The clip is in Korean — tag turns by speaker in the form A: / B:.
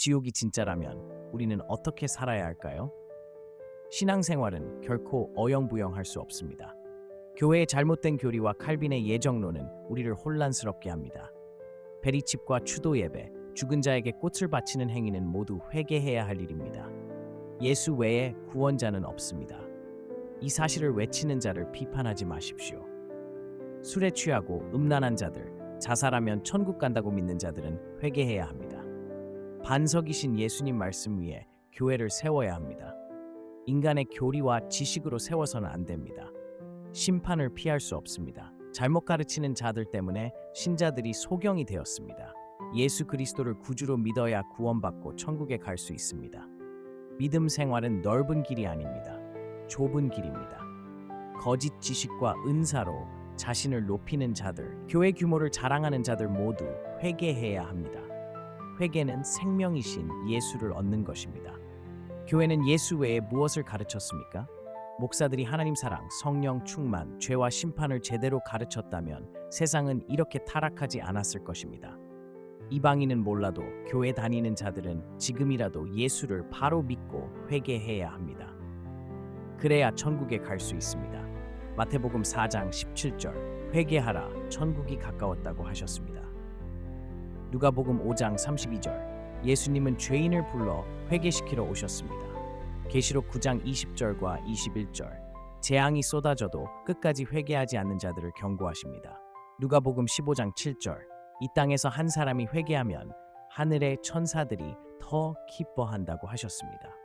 A: 지옥이 진짜라면 우리는 어떻게 살아야 할까요? 신앙생활은 결코 어영부영할 수 없습니다. 교회의 잘못된 교리와 칼빈의 예정론은 우리를 혼란스럽게 합니다. 베리칩과 추도 예배, 죽은 자에게 꽃을 바치는 행위는 모두 회개해야 할 일입니다. 예수 외에 구원자는 없습니다. 이 사실을 외치는 자를 비판하지 마십시오. 술에 취하고 음란한 자들, 자살하면 천국 간다고 믿는 자들은 회개해야 합니다. 반석이신 예수님 말씀 위에 교회를 세워야 합니다. 인간의 교리와 지식으로 세워서는 안 됩니다. 심판을 피할 수 없습니다. 잘못 가르치는 자들 때문에 신자들이 소경이 되었습니다. 예수 그리스도를 구주로 믿어야 구원받고 천국에 갈 수 있습니다. 믿음 생활은 넓은 길이 아닙니다. 좁은 길입니다. 거짓 지식과 은사로 자신을 높이는 자들, 교회 규모를 자랑하는 자들 모두 회개해야 합니다. 회개는 생명이신 예수를 얻는 것입니다. 교회는 예수 외에 무엇을 가르쳤습니까? 목사들이 하나님 사랑, 성령 충만, 죄와 심판을 제대로 가르쳤다면 세상은 이렇게 타락하지 않았을 것입니다. 이방인은 몰라도 교회 다니는 자들은 지금이라도 예수를 바로 믿고 회개해야 합니다. 그래야 천국에 갈 수 있습니다. 마태복음 4장 17절 회개하라 천국이 가까웠다고 하셨습니다. 누가복음 5장 32절 예수님은 죄인을 불러 회개시키러 오셨습니다. 계시록 9장 20절과 21절 재앙이 쏟아져도 끝까지 회개하지 않는 자들을 경고하십니다. 누가복음 15장 7절 이 땅에서 한 사람이 회개하면 하늘의 천사들이 더 기뻐한다고 하셨습니다.